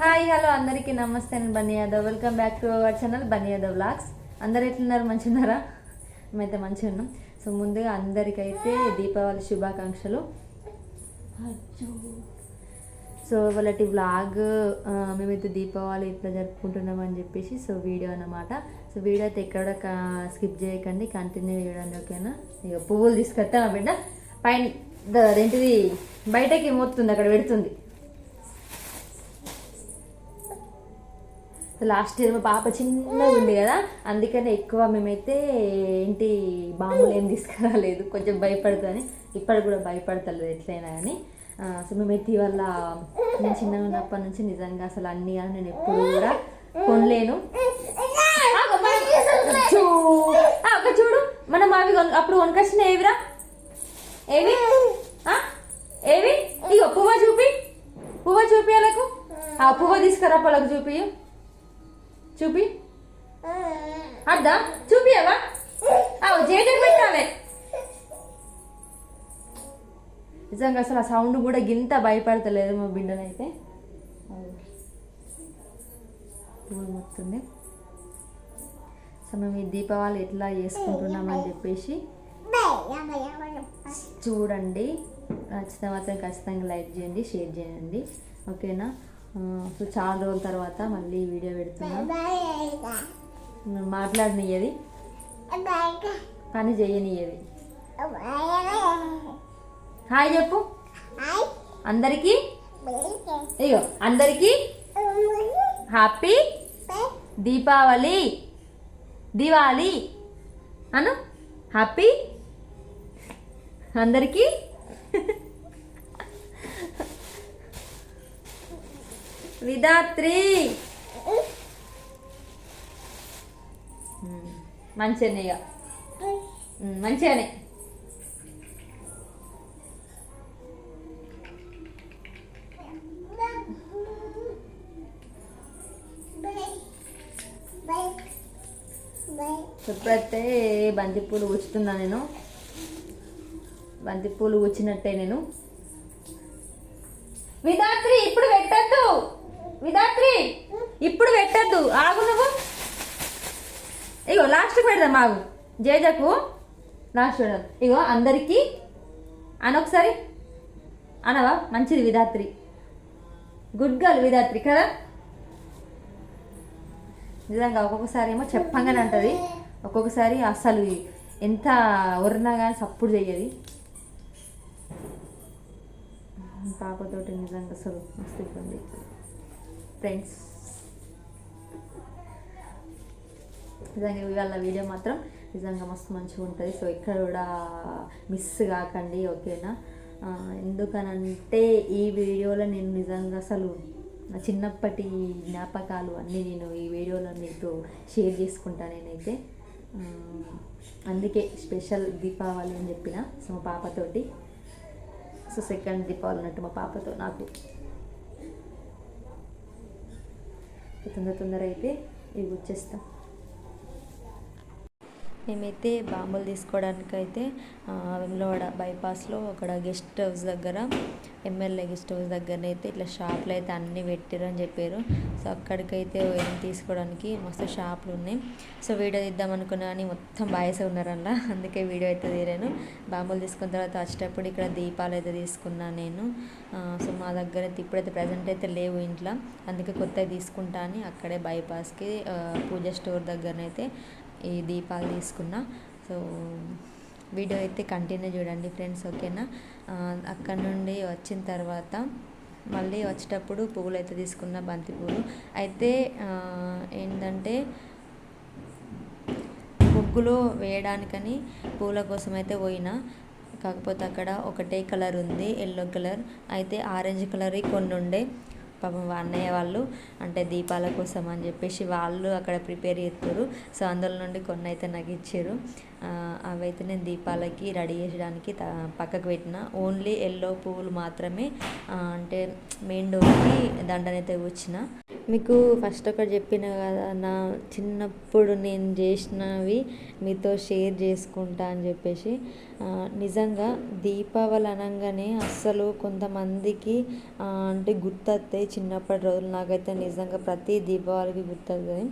Hi hello అందరికీ నమస్తే నేను Bunny Yadav. Welcome back to our channel Bunny Yadav vlogs అందరు ఎట్లున్నారు? మంచిగున్నారా? మేమైతే మంచిగా ఉన్నాం. సో ముందుగా అందరికైతే దీపావళి శుభాకాంక్షలు. సో వాళ్ళటి వ్లాగ్ మేమైతే దీపావళి ఇట్లా జరుపుకుంటున్నాం అని చెప్పేసి సో వీడియో అన్నమాట. సో వీడియో అయితే ఎక్కడ స్కిప్ చేయకండి కంటిన్యూ చేయడానికి ఓకేనా? ఇక పువ్వులు తీసుకొస్తాను బిడ్డ? పైన ద- అదేంటిది బయటకి మోస్తుంది అక్కడ పెడుతుంది. లాస్ట్ ఇయర్ మా పాప చిన్నగా ఉంది కదా అందుకనే ఎక్కువ మేమైతే ఏంటి బాంబులు ఏం తీసుకురాలేదు కొంచెం భయపడుతుంది ఇప్పటికి కూడా భయపడతలేదు ఎట్లయినా కానీ. ఆ, సో మేమైతే ఇవాళ నేను చిన్నగా ఉన్నప్పటి నుంచి నిజంగా అసలు అన్ని కానీ నేను ఎప్పుడు కూడా కొనలేను. ఒక చూడు మనం అవి అప్పుడు కొనుకొచ్చిన ఏవిరా? ఏవి? ఏవి? ఇగో పువ్వ చూపి. పువ్వ చూపి వాళ్ళకు? ఆ పువ్వ తీసుకురా వాళ్ళకు చూపి. చూపి. అద్దా? చూపియవా? జేజర్ పెట్టాలి. నిజంగా అసలు ఆ సౌండ్ కూడా గింత భయపడతలేదు మా బిడ్డనైతే. మొత్తుంది సో మేము ఈ దీపావళి ఎట్లా చేసుకుంటున్నామని చెప్పేసి చూడండి. నచ్చితే మాత్రం ఖచ్చితంగా లైక్ చేయండి షేర్ చేయండి. ఓకేనా? సో చాలా రోజుల తర్వాత మళ్ళీ వీడియో పెడుతున్నా. మాట్లాడనియ్యది. పని చేయనియ్యది. హాయ్ చెప్పు. అందరికీ? అయ్యో అందరికీ? హ్యాపీ దీపావళి. దివాళీ. అను హ్యాపీ? అందరికీ? విధాత్రి. మంచిగానే ఇక మంచిగానే. ఇప్పుడైతే బంతిపూలు కూర్చుతున్నా నేను. బంతిపూలు కూర్చున్నట్టే నేను. విధాత్రి ఇప్పుడు పెట్టద్దు విధాత్రి ఇప్పుడు పెట్టద్దు ఆగు నువ్వు లాస్ట్ పెడదాం మాకు జేజకు లాస్ట్ పెడదాం. ఇగో అందరికీ అనొకసారి అనవా? మంచిది విధాత్రి. గుడ్ గర్ల్ విధాత్రి కదా? నిజంగా ఒక్కొక్కసారి ఏమో చెప్పంగానే అంటది. ఒక్కొక్కసారి అసలు ఎంత ఒరినా కానీ సప్పుడు చెయ్యది. పాపతోటి నిజంగా అసలు మస్తు ఇబ్బంది ఫ్రెండ్స్ నిజంగా ఇవాళ వీడియో మాత్రం నిజంగా మస్తు మంచిగా ఉంటుంది. సో ఇక్కడ కూడా మిస్ కాకండి ఓకేనా? ఎందుకనంటే ఈ వీడియోలో నేను నిజంగా అసలు నా చిన్నప్పటి జ్ఞాపకాలు అన్నీ నేను ఈ వీడియోలో మీతో షేర్ చేసుకుంటా నేనైతే. అందుకే స్పెషల్ దీపావళి అని చెప్పిన సో మా పాపతోటి. సో సెకండ్ దీపావళి అన్నట్టు మా పాపతో నాకు. తొందర తొందర అయితే ఇవి వచ్చేస్తాం. మేమైతే బాంబులు తీసుకోవడానికి అయితే వెమ్లవాడ బైపాస్లో అక్కడ గెస్ట్ హౌస్ దగ్గర ఎమ్మెల్యే గెస్ట్ హౌస్ దగ్గరనైతే అయితే ఇట్లా షాపులు అయితే అన్నీ పెట్టారు అని చెప్పారు. సో అక్కడికైతే ఏం తీసుకోవడానికి మస్తు షాపులు ఉన్నాయి. సో వీడియో తీద్దాం అనుకున్నా కానీ మొత్తం బాయ్స్ ఉన్నారన్న అందుకే వీడియో అయితే తీరాను. బాంబులు తీసుకున్న తర్వాత వచ్చేటప్పుడు ఇక్కడ దీపాలు అయితే తీసుకున్నాను నేను. సో మా దగ్గర అయితే ఇప్పుడైతే ప్రజెంట్ అయితే లేవు ఇంట్లో. అందుకే కొత్తవి తీసుకుంటా అని అక్కడే బైపాస్కి పూజ స్టోర్ దగ్గరనైతే ఈ దీపాలు తీసుకున్నా. సో వీడియో అయితే కంటిన్యూ చూడండి ఫ్రెండ్స్ ఓకేనా? అక్కడ నుండి వచ్చిన తర్వాత మళ్ళీ వచ్చేటప్పుడు పువ్వులు అయితే తీసుకున్న బంతి పువ్వులు. అయితే ఏంటంటే ముగ్గులో వేయడానికని పూల కోసం అయితే పోయినా. కాకపోతే అక్కడ ఒకటే కలర్ ఉంది ఎల్లో కలర్. అయితే ఆరెంజ్ కలర్ కొన్ని ఉండే పాపం అన్నయ్య వాళ్ళు అంటే దీపాల కోసం అని చెప్పేసి వాళ్ళు అక్కడ ప్రిపేర్ చేస్తారు. సో అందులో నుండి కొన్ని అయితే నాకు ఇచ్చారు. అవైతే నేను దీపాలకి రెడీ చేయడానికి త- పక్కకు పెట్టిన. ఓన్లీ ఎల్లో పువ్వులు మాత్రమే అంటే మెయిన్ డోర్కి దండనైతే వచ్చిన మీకు ఫస్ట్ ఒకటి చెప్పిన కదా నా చిన్నప్పుడు నేను చేసినవి మీతో షేర్ చేసుకుంటా అని చెప్పేసి. నిజంగా దీపావళి అనగానే అస్సలు కొంతమందికి అంటే గుర్తొస్తాయి చిన్నప్పటి రోజులు నాకైతే నిజంగా ప్రతి దీపావళికి గుర్తొస్తుంది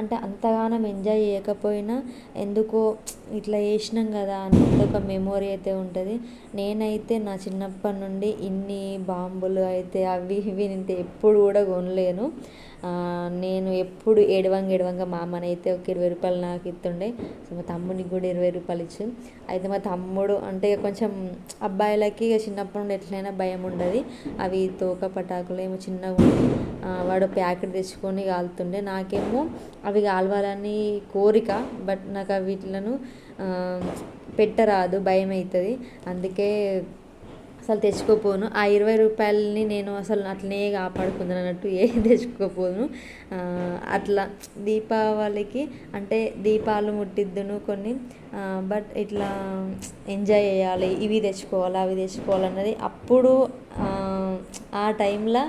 అంటే అంతగానం ఎంజాయ్ చేయకపోయినా ఎందుకో ఇట్లా చేసినాం కదా అని ఒక మెమొరీ అయితే ఉంటుంది. నేనైతే నా చిన్నప్పటి నుండి ఇన్ని బాంబులు అయితే అవి ఇవి నేను ఎప్పుడు కూడా కొనలేను. నేను ఎప్పుడు ఏడవంగా ఏడవంగా మా అమ్మనైతే ఒక ఇరవై రూపాయలు నాకు ఇస్తుండే. సో మా తమ్మునికి కూడా ఇరవై రూపాయలు ఇచ్చు. అయితే మా తమ్ముడు అంటే కొంచెం అబ్బాయిలకి చిన్నప్పటి నుండి ఎట్లయినా భయం ఉండదు. అవి తోక పటాకులు ఏమో చిన్నగా వాడు ప్యాకెట్ తెచ్చుకొని కాలుతుండే. నాకేమో అవి కాలవాలని కోరిక బట్ నాకు వీటిలను పెట్టరాదు భయం అవుతుంది అందుకే అసలు తెచ్చుకోపోను. ఆ ఇరవై రూపాయలని నేను అసలు అట్లనే కాపాడుకుందాను అన్నట్టు ఏం తెచ్చుకోపోను. అట్లా దీపావళికి అంటే దీపాలు ముట్టిద్దును కొన్ని. బట్ ఇట్లా ఎంజాయ్ చేయాలి. ఇవి తెచ్చుకోవాలి అవి తెచ్చుకోవాలి అన్నది అప్పుడు ఆ టైంలో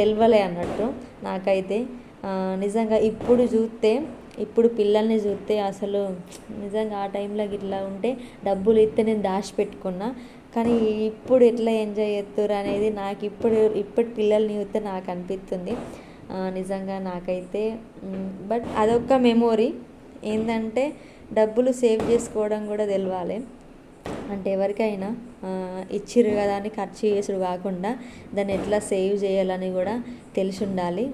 తెలియలే అన్నట్టు నాకైతే. నిజంగా ఇప్పుడు చూస్తే ఇప్పుడు పిల్లల్ని చూస్తే అసలు నిజంగా ఆ టైంలో ఇట్లా ఉంటే డబ్బులు ఇస్తే నేను దాచిపెట్టుకున్నా. కానీ ఇప్పుడు ఎట్లా ఎంజాయ్ చేస్తారు అనేది నాకు ఇప్పుడు ఇప్పటి పిల్లల్ని చూస్తే నాకు అనిపిస్తుంది. నిజంగా నాకైతే బట్ అదొక మెమోరీ. ఏంటంటే డబ్బులు సేవ్ చేసుకోవడం కూడా తెలవాలి. అంటే ఎవరికైనా ఇచ్చిర్రు కదా అని ఖర్చు చేసుడు కాకుండా దాన్ని ఎట్లా సేవ్ చేయాలని కూడా తెలిసి ఉండాలి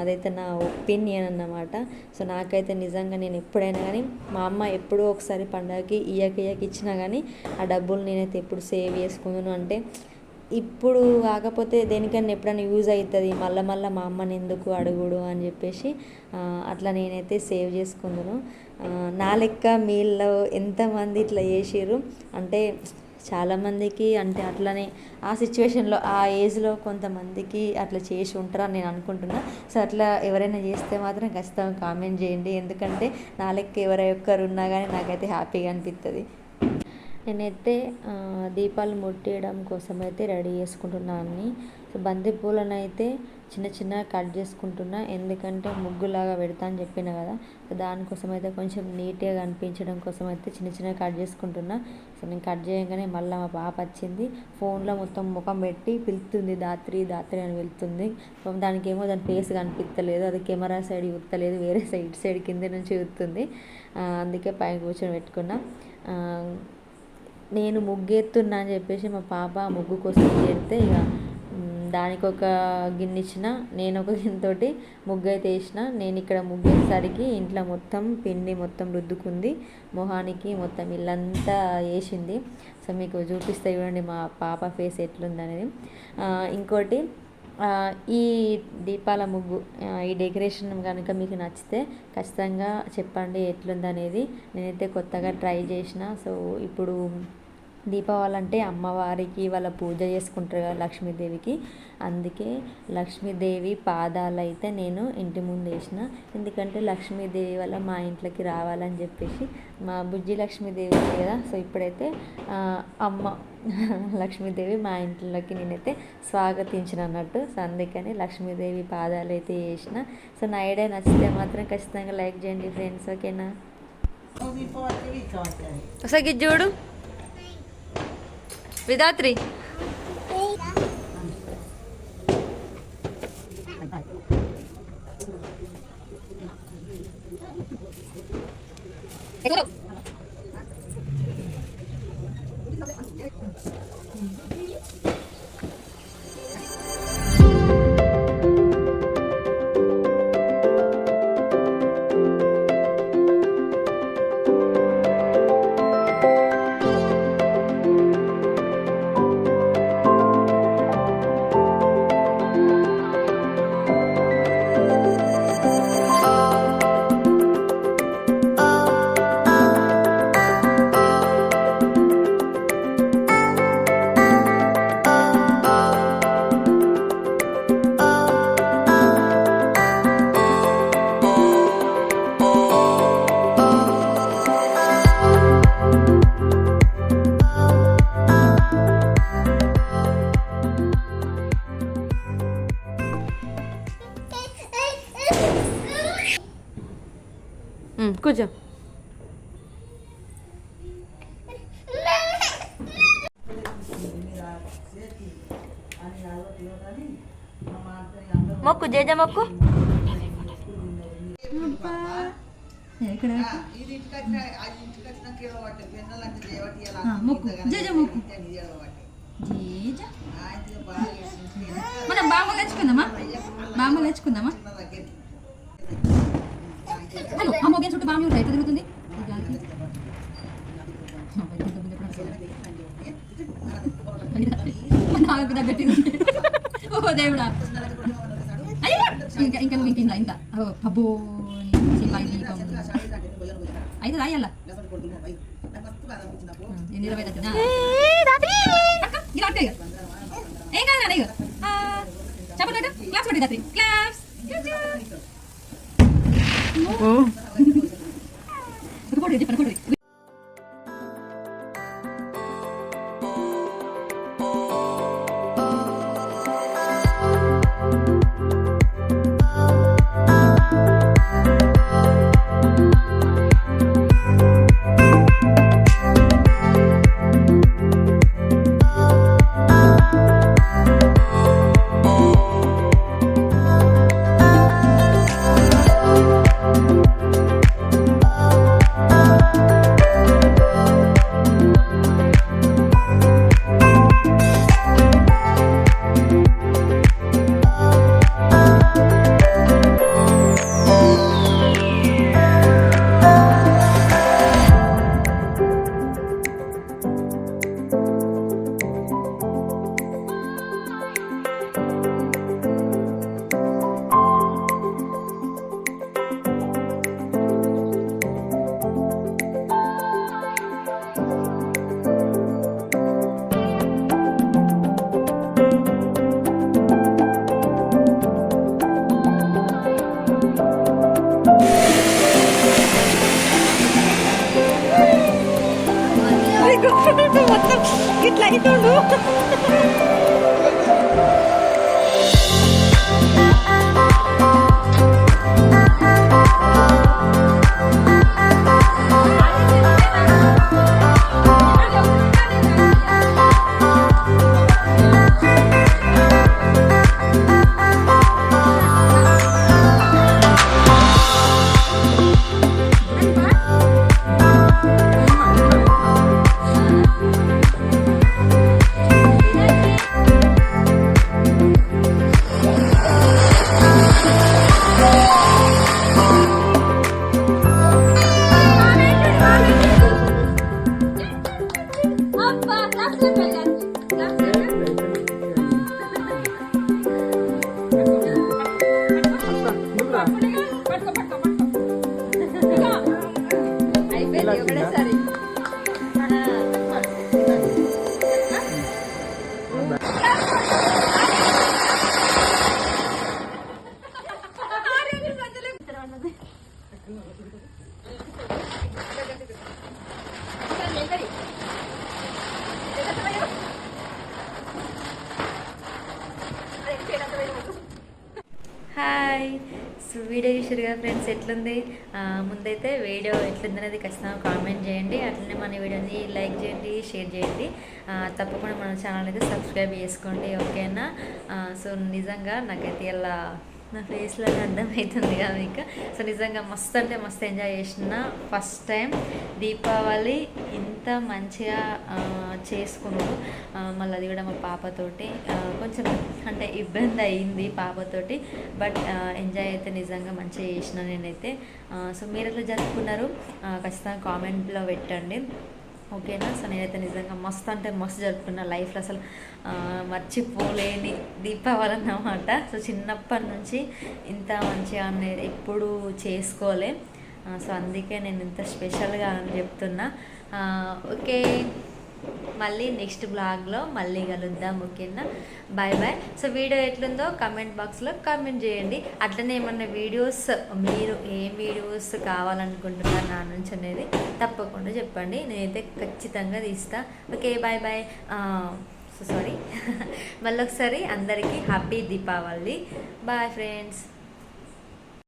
అదైతే నా ఒపీనియన్ అన్నమాట. సో నాకైతే నిజంగా నేను ఎప్పుడైనా కానీ మా అమ్మ ఎప్పుడో ఒకసారి పండగకి ఇయ్యక ఇయ్యక ఇచ్చినా కానీ ఆ డబ్బులు నేనైతే ఎప్పుడు సేవ్ చేసుకున్నాను అంటే ఇప్పుడు కాకపోతే దేనికన్నా ఎప్పుడైనా యూజ్ అవుతుంది మళ్ళీ మళ్ళీ మా అమ్మని ఎందుకు అడుగుడు అని చెప్పేసి అట్లా నేనైతే సేవ్ చేసుకున్నాను. నా లెక్క మీలో ఎంతమంది ఇట్లా చేసిర్రు? అంటే చాలామందికి అంటే అట్లనే ఆ సిచ్యువేషన్లో ఆ ఏజ్లో కొంతమందికి అట్లా చేసి ఉంటారని నేను అనుకుంటున్నా. సో అట్లా ఎవరైనా చేస్తే మాత్రం ఖచ్చితంగా కామెంట్ చేయండి. ఎందుకంటే నా లెక్క ఎవరై ఒక్కరు ఉన్నా కానీ నాకైతే హ్యాపీగా అనిపిస్తుంది నేనైతే దీపాలు ముట్టేయడం కోసం అయితే రెడీ చేసుకుంటున్నాను బంతిపూలనైతే అయితే చిన్న చిన్నగా కట్ చేసుకుంటున్నా. ఎందుకంటే ముగ్గులాగా పెడతా అని చెప్పిన కదా. దానికోసం అయితే కొంచెం నీట్గా కనిపించడం కోసం అయితే చిన్న చిన్నగా కట్ చేసుకుంటున్నా. సో నేను కట్ చేయగానే మళ్ళీ మా పాప వచ్చింది. ఫోన్లో మొత్తం ముఖం పెట్టి పిలుతుంది దాత్రి దాత్రి అని వెళ్తుంది దానికి ఏమో దాని ఫేస్ కనిపించలేదు అది కెమెరా సైడ్ చూస్తలేదు వేరే సైడ్ సైడ్ కింద నుంచి చూస్తుంది. అందుకే పైన కూర్చొని పెట్టుకున్నా. నేను ముగ్గెత్తున్నా అని చెప్పేసి మా పాప ముగ్గు కోసం పెడితే ఇక దానికి ఒక గిన్నె ఇచ్చిన నేను ఒక గిన్నెతోటి ముగ్గు అయితే వేసిన నేను ఇక్కడ ముగ్గు వేసేసరికి ఇంట్లో మొత్తం పిండి మొత్తం రుద్దుకుంది. మొహానికి మొత్తం ఇల్లంతా వేసింది సో మీకు చూపిస్తే చూడండి మా పాప ఫేస్ ఎట్లుంది అనేది ఇంకోటి ఈ దీపాల ముగ్గు ఈ డెకరేషన్ కనుక మీకు నచ్చితే ఖచ్చితంగా చెప్పండి ఎట్లుంది అనేది నేనైతే కొత్తగా ట్రై చేసిన సో ఇప్పుడు దీపావళి అంటే అమ్మవారికి వాళ్ళ పూజ చేసుకుంటారు కదా లక్ష్మీదేవికి. అందుకే లక్ష్మీదేవి పాదాలు అయితే నేను ఇంటి ముందు వేసిన. ఎందుకంటే లక్ష్మీదేవి వల్ల మా ఇంట్లోకి రావాలని చెప్పేసి మా బుజ్జి లక్ష్మీదేవి కదా. సో ఇప్పుడైతే అమ్మ లక్ష్మీదేవి మా ఇంట్లోకి నేనైతే స్వాగతించిన అన్నట్టు. సో అందుకని లక్ష్మీదేవి పాదాలు అయితే వేసిన. సో నా ఐడియా నచ్చితే మాత్రం ఖచ్చితంగా లైక్ చేయండి ఫ్రెండ్స్. ఓకేనా? ఒకసారి చూడు. Vidatri. కూర్చో మొక్కు జేజ మొక్కు ఇక్కడ మొక్కు జేజ మొక్కు జేజ మనం బామ్మలు తెచ్చుకుందామా బామ్మలు తెచ్చుకుందామా Hello ఆ మొగ్గ చుట్టూ బామ్మ ఉంటాయి ఎట్లా తిరుగుతుంది? నాకు తగ్గట్టు ఓ దేవుడా. అయ్యో! ఇంకా ఇంకా నువ్వు అబ్బో అయితే ఇరవై దగ్గర. ఇలా అంటే ఏం కాదు చెప్పండి క్లాస్ పట్టి రాత్రి. క్లాస్. కొడు చెప్పండి కొడు మొత్తం ఇట్లా అవుతుండు సో ఫ్రెండ్స్ ఎట్లుంది? ముందైతే వీడియో ఎట్లుంది అనేది ఖచ్చితంగా కామెంట్ చేయండి. అట్లనే మన వీడియోని లైక్ చేయండి షేర్ చేయండి. తప్పకుండా మన ఛానల్ అయితే సబ్స్క్రైబ్ చేసుకోండి ఓకేనా? సో నిజంగా నాకైతే ఇలా నా ఫేస్లో అర్థమవుతుంది కదా మీకు. సో నిజంగా మస్తు అంటే మస్తు ఎంజాయ్ చేసిన. ఫస్ట్ టైం దీపావళి ఇంత మంచిగా చేసుకున్నాడు మళ్ళీ అది కూడా మా పాపతోటి. కొంచెం అంటే ఇబ్బంది అయింది పాపతోటి. బట్ ఎంజాయ్ అయితే నిజంగా మంచిగా చేసిన నేనైతే. సో మీరు ఎట్లా జరుపుకున్నారు? ఖచ్చితంగా కామెంట్లో పెట్టండి. ఓకేనా? సో నేనైతే నిజంగా మస్తు అంటే మస్తు జరుపుకున్న లైఫ్లో అసలు మర్చిపోలేని దీపావళి అన్నమాట. సో చిన్నప్పటి నుంచి ఇంత మంచిగా అనేది ఎప్పుడూ చేసుకోలే. సో అందుకే నేను ఇంత స్పెషల్గా అని చెప్తున్నా. ఓకే. మళ్ళీ నెక్స్ట్ బ్లాగ్లో మళ్ళీ కలుద్దాం ఓకేనా? బాయ్ బాయ్ సో వీడియో ఎట్లుందో కమెంట్ బాక్స్లో కమెంట్ చేయండి. అట్లనే ఏమన్నా వీడియోస్ మీరు ఏం వీడియోస్ కావాలనుకుంటున్నారు నా నుంచి అనేది తప్పకుండా చెప్పండి. నేనైతే ఖచ్చితంగా తీస్తా. Okay bye bye so sorry మళ్ళీ ఒకసారి అందరికీ హ్యాపీ దీపావళి. Bye friends